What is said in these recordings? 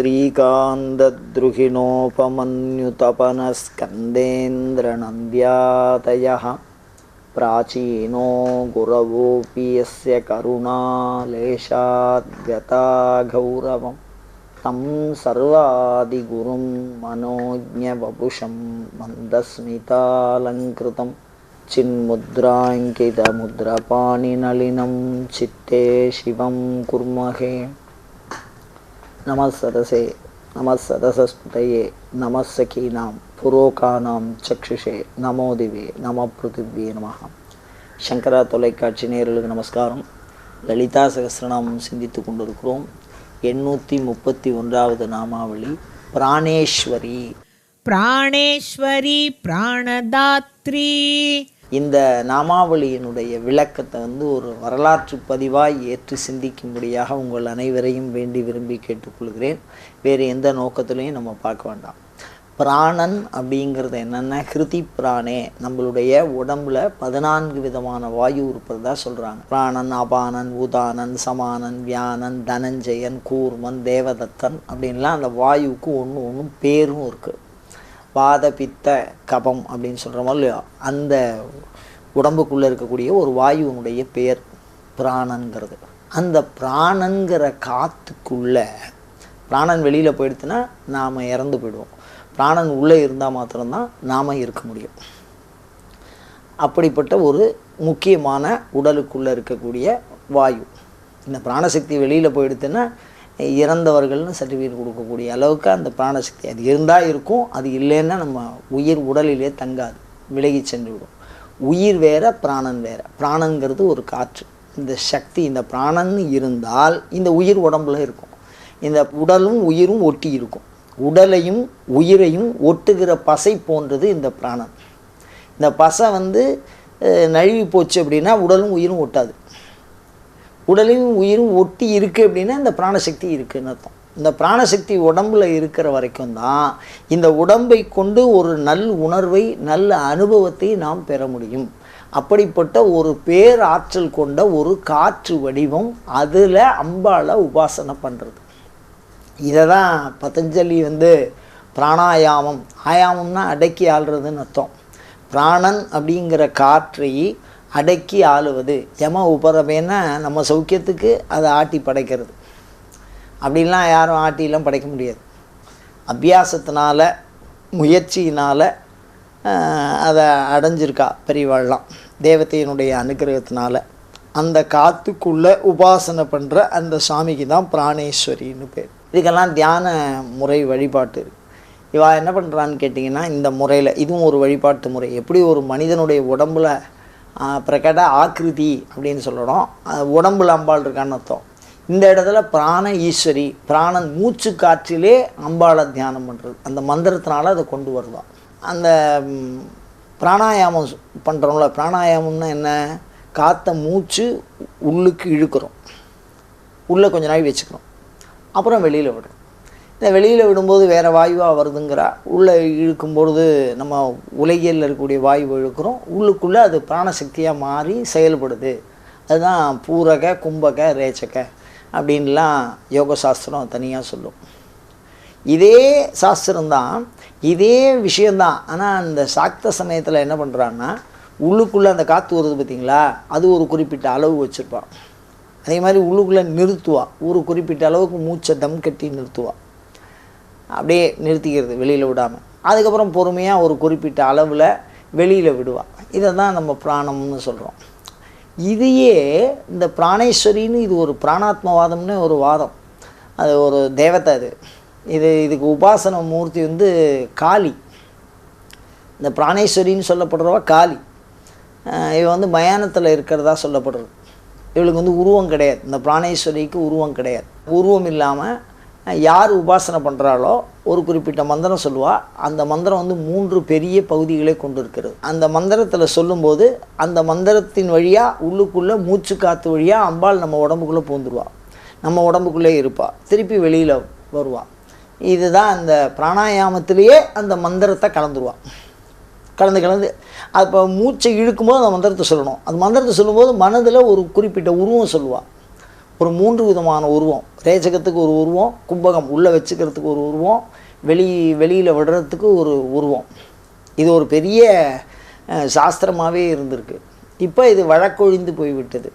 श्रीकान्तद्रुहिणोपमन्युतपनस्कन्देन्द्रनन्द्यातयः प्राचीनो गुरवोऽपि यस्य करुणालेशाद्गता गौरवं तं सर्वादिगुरुं मनोज्ञवपुषं मन्दस्मितालङ्कृतं चिन्मुद्राङ्कितमुद्रपाणिनलिनं चित्ते शिवं कुर्महे நம சதசே நம சதசஸ்புதையே நம சகீனாம் புரோகானாம் சக்ஷுஷே நமோ திவே நம பிருத்திவே நமகா சங்கரா தொலைக்காட்சி நேர்களுக்கு நமஸ்காரம். லலிதா சகசிரநாமம் சிந்தித்து கொண்டிருக்கிறோம். எண்ணூற்றி முப்பத்தி ஒன்றாவது நாமாவளி பிராணேஸ்வரி. பிராணேஸ்வரி பிராணதாத்ரி. இந்த நாமாவளியினுடைய விளக்கத்தை வந்து ஒரு வரலாற்று பதிவாய் ஏற்று சிந்திக்கும்படியாக உங்கள் அனைவரையும் வேண்டி விரும்பி கேட்டுக்கொள்கிறேன். வேறு எந்த நோக்கத்திலையும் நம்ம பார்க்க வேண்டாம். பிராணன் அப்படிங்கிறது என்னென்னா ஹிருதி பிராணே. நம்மளுடைய உடம்புல பதினான்கு விதமான வாயு இருப்பதா சொல்கிறாங்க பிராணன் அபானன் உதானன் சமானன் வியானன் தனஞ்சயன் கூர்மன் தேவதத்தன் அப்படின்லாம் அந்த வாயுவுக்கு ஒன்று ஒன்றும் பேரும் இருக்குது வாத பித்த கபம் அப்படின்னு சொல்கிறோமோ மாதிரி அந்த உடம்புக்குள்ளே இருக்கக்கூடிய ஒரு வாயுனுடைய பெயர் பிராணங்கிறது அந்த பிராணங்கிற காற்றுக்குள்ளே பிராணன் வெளியில் போயிடுத்துன்னா நாம் இறந்து போயிடுவோம். பிராணன் உள்ளே இருந்தால் மாத்திரம்தான் நாம் இருக்க முடியும். அப்படிப்பட்ட ஒரு முக்கியமான உடலுக்குள்ளே இருக்கக்கூடிய வாயு. இந்த பிராணசக்தி வெளியில் போயிடுத்துன்னா இறந்தவர்கள்னு சர்டிஃபிகேட் கொடுக்கக்கூடிய அளவுக்கு அந்த பிராணசக்தி அது இருந்தால் இருக்கும் அது இல்லைன்னா நம்ம உயிர் உடலிலே தங்காது விலகி சென்று விடும் உயிர் வேற பிராணன் வேற. பிராணங்கிறது ஒரு காற்று. இந்த சக்தி இந்த பிராணன் இருந்தால் இந்த உயிர் உடம்புல இருக்கும். இந்த உடலும் உயிரும் ஒட்டி இருக்கும். உடலையும் உயிரையும் ஒட்டுகிற பசை போன்றது இந்த பிராணன். இந்த பசை வந்து நழுவி போச்சு அப்படின்னா உடலும் உயிரும் ஒட்டாது. உடலையும் உயிரும் ஒட்டி இருக்குது அப்படின்னா இந்த பிராணசக்தி இருக்குதுன்னு அர்த்தம். இந்த பிராணசக்தி உடம்புல இருக்கிற வரைக்கும் தான் இந்த உடம்பை கொண்டு ஒரு நல் உணர்வை நல்ல அனுபவத்தை நாம் பெற முடியும். அப்படிப்பட்ட ஒரு பேராற்றல் கொண்ட ஒரு காற்று வடிவம் அதில் அம்பால உபாசனை பண்ணுறது இதை தான் பதஞ்சலி வந்து பிராணாயாமம். ஆயாமம்னா அடக்கி ஆள்றதுன்னு அர்த்தம். பிராணன் அப்படிங்கிற காற்றை அடக்கி ஆளுவது. யம உபரமேன்னா நம்ம சௌக்கியத்துக்கு அதை ஆட்டி படைக்கிறது. அப்படின்லாம் யாரும் ஆட்டிலாம் படைக்க முடியாது. அபியாசத்தினால முயற்சியினால் அதை அடைஞ்சிருக்கா பெரியவாள்லாம் தேவத்தையினுடைய அனுகிரகத்தினால. அந்த காத்துக்குள்ளே உபாசனை பண்ணுற அந்த சாமிக்கு தான் பிராணேஸ்வரின்னு பேர். இதுக்கெல்லாம் தியான முறை வழிபாட்டு இருக்குது இவா என்ன பண்ணுறான்னு கேட்டிங்கன்னா இந்த முறையில் இதுவும் ஒரு வழிபாட்டு முறை. எப்படி ஒரு மனிதனுடைய உடம்புல பிரகட ஆக்கிருதி அப்படின்னு சொல்லணும். உடம்புல அம்பாள் இருக்கான்னு அர்த்தம். இந்த இடத்துல பிராண ஈஸ்வரி பிராணன் மூச்சு காற்றிலே அம்பாளை தியானம் பண்ணுறது அந்த மந்திரத்தினால அதை கொண்டு வருவோம் அந்த பிராணாயாமம் பண்ணுறோம்ல பிராணாயாமம்னா என்ன? காற்றை மூச்சு உள்ளுக்கு இழுக்கிறோம். உள்ளே கொஞ்ச நாள் வச்சுக்கிறோம். அப்புறம் வெளியில் விடுறோம். இந்த வெளியில் விடும்போது வேறு வாயுவாக வருதுங்கிறா உள்ளே இழுக்கும் பொழுது நம்ம உலகியலில் இருக்கக்கூடிய வாயுவை இழுக்கிறோம். உள்ளுக்குள்ளே அது பிராணசக்தியாக மாறி செயல்படுது. அதுதான் பூரக கும்பக ரேச்சக அப்படின்லாம் யோக சாஸ்திரம் தனியாக சொல்லும். இதே சாஸ்திரம்தான் இதே விஷயந்தான் ஆனால் அந்த சாக்த சமயத்தில் என்ன பண்ணுறான்னா உள்ளுக்குள்ளே அந்த காற்று வருது பார்த்தீங்களா அது ஒரு குறிப்பிட்ட அளவு வச்சுருப்பான் அதே மாதிரி உள்ளுக்குள்ளே நிறுத்துவா. ஒரு குறிப்பிட்ட அளவுக்கு மூச்சை தம் கட்டி நிறுத்துவாள் அப்படியே நிறுத்திக்கிறது வெளியில் விடாமல் அதுக்கப்புறம் பொறுமையாக ஒரு குறிப்பிட்ட அளவில் வெளியில் விடுவாள் இதை தான் நம்ம பிராணம்னு சொல்கிறோம் இதையே இந்த பிராணேஸ்வரின்னு இது ஒரு பிராணாத்மவாதம்னு ஒரு வாதம். அது ஒரு தேவத்தை அது. இது இதுக்கு உபாசன மூர்த்தி வந்து காளி. இந்த பிராணேஸ்வரின்னு சொல்லப்படுறவா காளி. இவ வந்து மயானத்தில் இருக்கிறதா சொல்லப்படுறது. இவளுக்கு வந்து உருவம் கிடையாது. இந்த பிராணேஸ்வரிக்கு உருவம் கிடையாது. உருவம் இல்லாமல் யார் உபாசனை பண்ணுறாளோ ஒரு குறிப்பிட்ட மந்திரம் சொல்லுவா அந்த மந்திரம் வந்து மூன்று பெரிய பகுதிகளை கொண்டு இருக்கிறது அந்த மந்திரத்தில் சொல்லும்போது அந்த மந்திரத்தின் வழியாக உள்ளுக்குள்ளே மூச்சு காற்று வழியாக அம்பாள் நம்ம உடம்புக்குள்ளே பூந்துருவா. நம்ம உடம்புக்குள்ளே இருப்பாள் திருப்பி வெளியில் வருவாள் இதுதான் அந்த பிராணாயாமத்திலேயே அந்த மந்திரத்தை கலந்துருவா. கலந்து கலந்து அப்போ மூச்சை இழுக்கும்போது அந்த மந்திரத்தை சொல்லணும். அந்த மந்திரத்தை சொல்லும்போது மனதில் ஒரு குறிப்பிட்ட உருவம் சொல்லுவாள் ஒரு மூன்று விதமான உருவம். ரேஜகத்துக்கு ஒரு உருவம் கும்பகம் உள்ளே வச்சுக்கிறதுக்கு ஒரு உருவம் வெளி வெளியில் விடுறதுக்கு ஒரு உருவம். இது ஒரு பெரிய சாஸ்திரமாகவே இருந்திருக்கு. இப்போ இது வழக்கொழிந்து போய்விட்டது.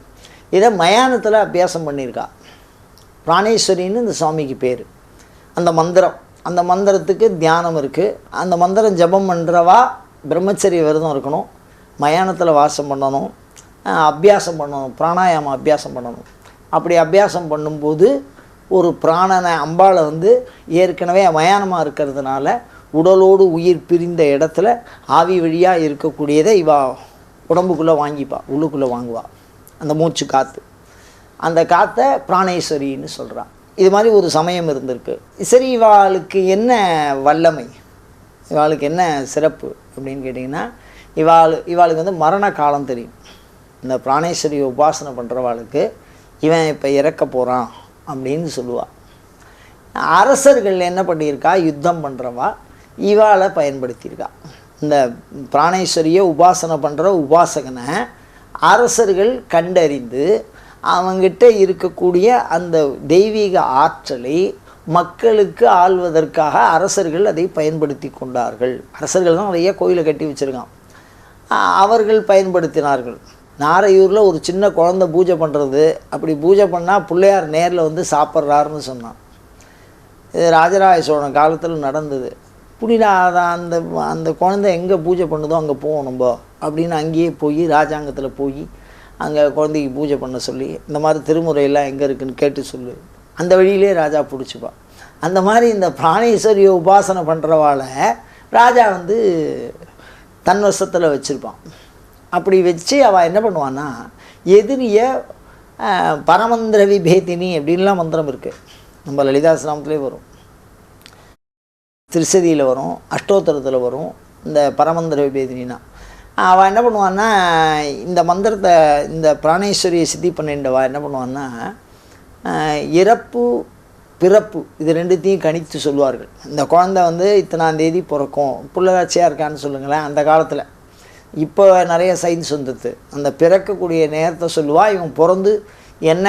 இதை மயானத்தில் அபியாசம் பண்ணியிருக்கா. பிராணேஸ்வரின்னு இந்த சுவாமிக்கு பேர். அந்த மந்திரம் அந்த மந்திரத்துக்கு தியானம் இருக்குது அந்த மந்திரம் ஜபம் பண்ணுறவா பிரம்மச்சரிய விரதம் இருக்கணும். மயானத்தில் வாசம் பண்ணணும். அபியாசம் பண்ணணும். பிராணாயாமம் அபியாசம் பண்ணணும். அப்படி அபியாசம் பண்ணும்போது ஒரு பிராணனை அம்பாளை வந்து ஏற்கனவே மயானமாக இருக்கிறதுனால உடலோடு உயிர் பிரிந்த இடத்துல ஆவி வழியாக இருக்கக்கூடியதை இவா உடம்புக்குள்ளே வாங்கிப்பா உள்ளுக்குள்ளே வாங்குவா. அந்த மூச்சு காற்று அந்த காற்றை பிராணேஸ்வரின்னு சொல்கிறான் இது மாதிரி ஒரு சமயம் இருந்திருக்கு. சரி இவாளுக்கு என்ன வல்லமை? இவாளுக்கு என்ன சிறப்பு அப்படின்னு கேட்டிங்கன்னா இவாள் இவாளுக்கு வந்து மரண காலம் தெரியும். இந்த பிராணேஸ்வரியை உபாசனை பண்ணுறவாளுக்கு இவன் இப்போ இறக்க போகிறான் அப்படின்னு சொல்லுவாள் அரசர்கள் என்ன பண்ணியிருக்கா? யுத்தம் பண்ணுறவா இவாளை பயன்படுத்தியிருக்கா. இந்த பிராணேஸ்வரியை உபாசனை பண்ணுற உபாசகனை அரசர்கள் கண்டறிந்து அவங்கிட்ட இருக்கக்கூடிய அந்த தெய்வீக ஆற்றலை மக்களுக்கு ஆள்வதற்காக அரசர்கள் அதை பயன்படுத்தி கொண்டார்கள். அரசர்கள் தான் நிறைய கோயிலை கட்டி வச்சுருக்கான். அவர்கள் பயன்படுத்தினார்கள். நாரையூரில் ஒரு சின்ன குழந்தை பூஜை பண்ணுறது அப்படி பூஜை பண்ணால் பிள்ளையார் நேரில் வந்து சாப்பிட்றாருன்னு சொன்னான். இது ராஜராஜ சோழன் காலத்தில் நடந்தது. புனித அந்த அந்த குழந்தை எங்கே பூஜை பண்ணுதோ அங்கே போவோம் நம்ம அப்படின்னு அங்கேயே போய் ராஜாங்கத்தில் போய் அங்கே குழந்தைக்கு பூஜை பண்ண சொல்லி இந்த மாதிரி திருமுறையெல்லாம் எங்கே இருக்குதுன்னு கேட்டு சொல்லு. அந்த வழியிலே ராஜா பிடிச்சிப்பா. அந்த மாதிரி இந்த பிராணேஸ்வரியை உபாசனை பண்ணுறவாளை ராஜா வந்து தன்வசத்தில் வச்சுருப்பான். அப்படி வச்சு அவள் என்ன பண்ணுவான்னா எதிரிய பரமந்திர விபேதினி அப்படின்லாம் மந்திரம் இருக்குது நம்ம லலிதாசிரமத்திலே வரும். திருசதியில் வரும் அஷ்டோத்தரத்தில் வரும் இந்த பரமந்திர விபேதினா அவள் என்ன பண்ணுவான்னா இந்த மந்திரத்தை இந்த பிராணேஸ்வரியை சித்தி பண்ணிண்டவா என்ன பண்ணுவான்னா இறப்பு பிறப்பு இது ரெண்டுத்தையும் கணித்து சொல்லுவார்கள் இந்த குழந்தை வந்து இத்தனாந்தேதி பிறக்கும் புள்ளராட்சியாக இருக்கான்னு சொல்லுங்களேன் அந்த காலத்தில். இப்போ நிறைய சயின்ஸ் வந்துடுது அந்த பிறக்கக்கூடிய நேரத்தை சொல்லுவாள் இவன் பிறந்து என்ன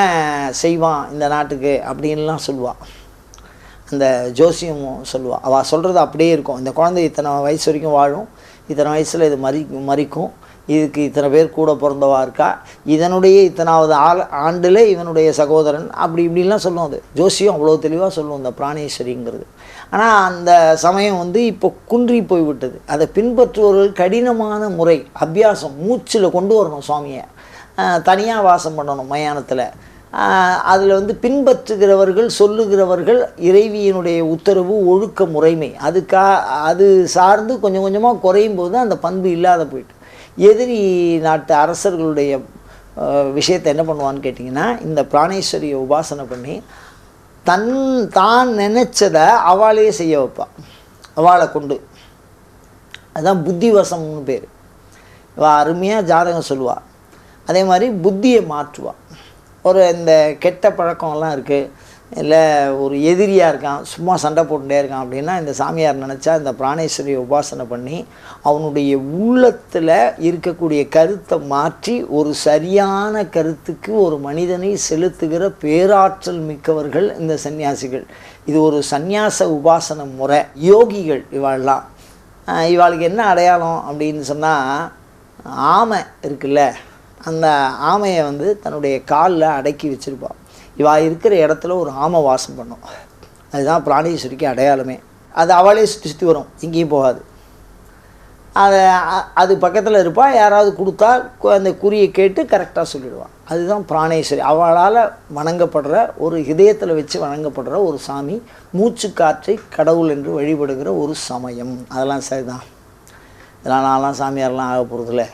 செய்வான் இந்த நாட்டுக்கு அப்படின்லாம் சொல்லுவாள் அந்த ஜோசியமும் சொல்லுவாள் அவள் சொல்கிறது அப்படியே இருக்கும். இந்த குழந்தை இத்தனை வயசு வரைக்கும் வாழும். இத்தனை வயசில் இது மறி மறிக்கும். இதுக்கு இத்தனை பேர் கூட பிறந்தவா இருக்கா? இதனுடைய இத்தனாவது ஆள் ஆண்டில் இவனுடைய சகோதரன் அப்படி இப்படிலாம் சொல்லும் அது. ஜோசியம் அவ்வளோ தெளிவாக சொல்லும் இந்த பிராணேஸ்வரிங்கிறது. ஆனால் அந்த சமயம் வந்து இப்போ குன்றி போய்விட்டது. அதை பின்பற்றுபவர்கள் கடினமான முறை அபியாசம் மூச்சில் கொண்டு வரணும் சுவாமியை. தனியாக வாசம் பண்ணணும் மயானத்தில். அதில் வந்து பின்பற்றுகிறவர்கள் சொல்லுகிறவர்கள் இறைவியினுடைய உத்தரவு ஒழுக்க முறைமை. அதுக்கா அது சார்ந்து கொஞ்சம் கொஞ்சமாக குறையும் போது அந்த பண்பு இல்லாத போயிட்டு. எதிரி நாட்டு அரசர்களுடைய விஷயத்தை என்ன பண்ணுவான்னு கேட்டிங்கன்னா இந்த பிராணேஸ்வரியை உபாசனை பண்ணி தன் தான் நினச்சதை அவளையே செய்ய வைப்பாள் அவளை கொண்டு. அதுதான் புத்திவசம்னு பேர். இவள் அருமையாக ஜாதகம் சொல்லுவாள் அதே மாதிரி புத்தியை மாற்றுவாள் ஒரு இந்த கெட்ட பழக்கம்லாம் இருக்குது இல்லை ஒரு எதிரியாக இருக்கான் சும்மா சண்டை போட்டுட்டே இருக்கான் அப்படின்னா இந்த சாமியார் நினச்சா இந்த பிராணேஸ்வரியை உபாசனை பண்ணி அவனுடைய உள்ளத்தில் இருக்கக்கூடிய கருத்தை மாற்றி ஒரு சரியான கருத்துக்கு ஒரு மனிதனை செலுத்துகிற பேராற்றல் மிக்கவர்கள் இந்த சன்னியாசிகள் இது ஒரு சந்நியாச உபாசன முறை. யோகிகள் இவாள்லாம். இவாளுக்கு என்ன அடையாளம் அப்படின்னு சொன்னால் ஆமை இருக்குல்ல அந்த ஆமையை வந்து தன்னுடைய காலில் அடக்கி வச்சுருப்பாள் இவா இருக்கிற இடத்துல ஒரு ஆமை வாசம் பண்ணும். அதுதான் பிராணேஸ்வரிக்கு அடையாளமே. அது அவளே சுற்றி சுற்றி வரும். எங்கேயும் போகாது. அதை அது பக்கத்தில் இருப்பா. யாராவது கொடுத்தா கு- அந்த குறியை கேட்டு கரெக்டாக சொல்லிடுவாள் அதுதான் பிராணேஸ்வரி. அவளால் வணங்கப்படுற ஒரு இதயத்தில் வச்சு வணங்கப்படுற ஒரு சாமி மூச்சு காற்றை கடவுள் என்று வழிபடுகிற ஒரு சமயம். அதெல்லாம் சரிதான். இதெல்லாம் நான்லாம் சாமியாரெலாம் ஆக போகிறதில்ல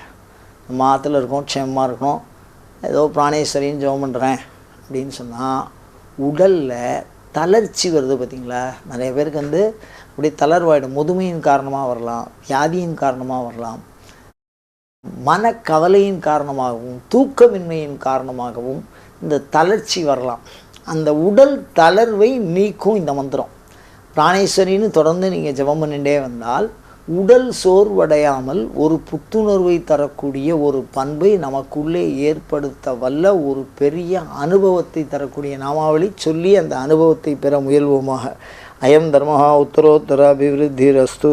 நம்ம ஆற்றுல இருக்கோம் க்ஷேமமாக இருக்கணும் ஏதோ பிராணேஸ்வரின்னு ஜெபம் பண்ணுறேன் அப்படின்னு சொன்னால் உடலில் தளர்ச்சி வருது பார்த்தீங்களா நிறைய பேருக்கு வந்து அப்படியே தளர்வாயிடும். முதுமையின் காரணமாக வரலாம் வியாதியின் காரணமாக வரலாம் மனக்கவலையின் காரணமாகவும் தூக்கமின்மையின் காரணமாகவும் இந்த தளர்ச்சி வரலாம். அந்த உடல் தளர்வை நீக்கும் இந்த மந்திரம். பிராணேஸ்வரின்னு தொடர்ந்து நீங்கள் ஜெபம் பண்ணிகிட்டே வந்தால் உடல் சோர்வடையாமல் ஒரு புத்துணர்வை தரக்கூடிய ஒரு பண்பை நமக்குள்ளே ஏற்படுத்த வல்ல ஒரு பெரிய அனுபவத்தை தரக்கூடிய நாமாவளி சொல்லி அந்த அனுபவத்தை பெற முயல்வோமாக. அயம் தர்மஹா உத்தரோத்தர அபிவிருத்தி ரஸ்து